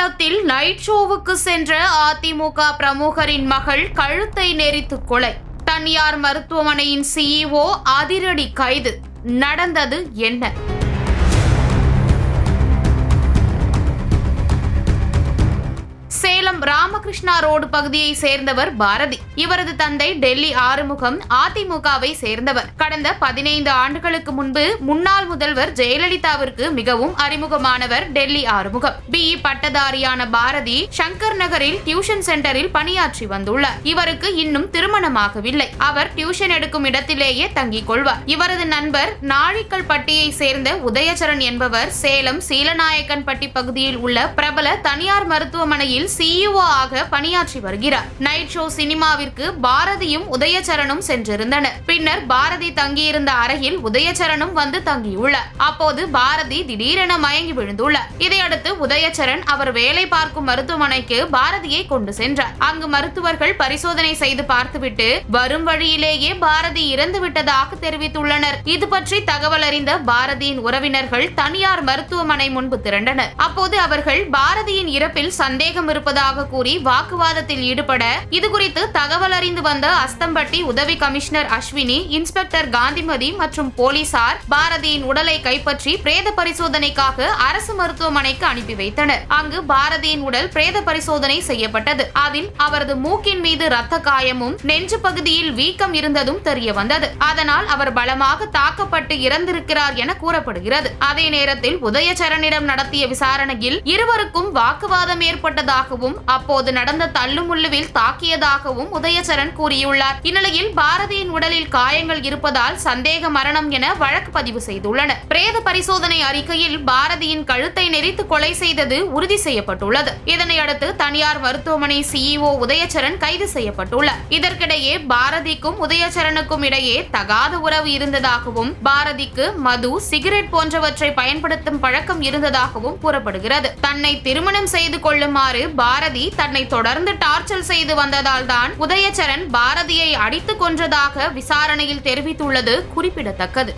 சேலத்தில் நைட் ஷோவுக்கு சென்ற அதிமுக பிரமுகரின் மகள் கழுத்தை நெரித்து கொலை. தனியார் மருத்துவமனையின் சிஇஓ அதிரடி கைது. நடந்தது என்ன? ராமகிருஷ்ணா ரோடு பகுதியை சேர்ந்தவர் பாரதி. இவரது தந்தை டெல்லி ஆறுமுகம் அதிமுகவை சேர்ந்தவர். கடந்த பதினைந்து ஆண்டுகளுக்கு முன்பு முன்னாள் முதல்வர் ஜெயலலிதாவிற்கு மிகவும் அறிமுகமானவர் டெல்லி ஆறுமுகம். பி. பட்டதாரியான பாரதி சங்கர் நகரில் டியூஷன் சென்டரில் பணியாற்றி வந்துள்ளார். இவருக்கு இன்னும் திருமணமாகவில்லை. அவர் டியூஷன் எடுக்கும் இடத்திலேயே தங்கிக் கொள்வார். இவரது நண்பர் நாழிக்கல் பட்டியை சேர்ந்த உதயசரன் என்பவர் சேலம் சீலநாயக்கன்பட்டி பகுதியில் உள்ள பிரபல தனியார் மருத்துவமனையில் சிஇஓ ஆக பணியாற்றி வருகிறார். நைட் ஷோ சினிமாவிற்கு பாரதியும் உதயச்சரணும் சென்றிருந்தனர். பின்னர் பாரதி தங்கியிருந்த அறையில் உதயச்சரணும் வந்து தங்கியுள்ளார். அப்போது பாரதி திடீரென மயங்கி விழுந்துள்ளார். இதையடுத்து உதயச்சரன் அவர் வேலை பார்க்கும் மருத்துவமனைக்கு பாரதியை கொண்டு சென்றார். அங்கு மருத்துவர்கள் பரிசோதனை செய்து பார்த்துவிட்டு வரும் வழியிலேயே பாரதி இறந்து விட்டதாக தெரிவித்துள்ளனர். இது பற்றி தகவல் அறிந்த பாரதியின் உறவினர்கள் தனியார் மருத்துவமனை முன்பு திரண்டனர். அப்போது அவர்கள் பாரதியின் இறப்பில் சந்தேகம் இருப்பதாக கூறி வாக்குவாதத்தில் ஈடுபட இதுகுறித்து தகவல் அறிந்து வந்த அஸ்தம்பட்டி உதவி கமிஷனர் அஸ்வினி இன்ஸ்பெக்டர் காந்திமதி மற்றும் போலீசார் பாரதியின் உடலை கைப்பற்றி பிரேத பரிசோதனைக்காக அரசு மருத்துவமனைக்கு அனுப்பி வைத்தனர். அங்கு பாரதியின் உடல் பிரேத பரிசோதனை செய்யப்பட்டது. அதில் அவரது மூக்கின் மீது ரத்த காயமும் நெஞ்சு பகுதியில் வீக்கம் இருந்ததும் தெரிய வந்தது. அதனால் அவர் பலமாக தாக்கப்பட்டு இறந்திருக்கிறார் என கூறப்படுகிறது. அதே நேரத்தில் உதயச்சரனிடம் நடத்திய விசாரணையில் இருவருக்கும் வாக்குவாதம் ஏற்பட்டதாகவும் அப்போது நடந்த தள்ளுமுள்ளுவில் தாக்கியதாகவும் உதயசரன் கூறியுள்ளார். இந்நிலையில் பாரதியின் உடலில் காயங்கள் இருப்பதால் சந்தேக மரணம் என வழக்கு பதிவு செய்துள்ளனர். பிரேத பரிசோதனை அறிக்கையில் பாரதியின் கழுத்தை நெரித்து கொலை செய்தது உறுதி செய்யப்பட்டுள்ளது. இதனையடுத்து தனியார் மருத்துவமனை சிஇஓ உதயச்சரன் கைது செய்யப்பட்டுள்ளார். இதற்கிடையே பாரதிக்கும் உதயச்சரனுக்கும் இடையே தகாத உறவு இருந்ததாகவும் பாரதிக்கு மது சிகரெட் போன்றவற்றை பயன்படுத்தும் பழக்கம் இருந்ததாகவும் கூறப்படுகிறது. தன்னை திருமணம் செய்து கொள்ளுமாறு பாரதி தன்னை தொடர்ந்து டார்ச்சர் செய்து வந்ததால் தான் உதயச்சரன் பாரதியை அடித்துக் கொன்றதாக விசாரணையில் தெரிவித்துள்ளது குறிப்பிடத்தக்கது.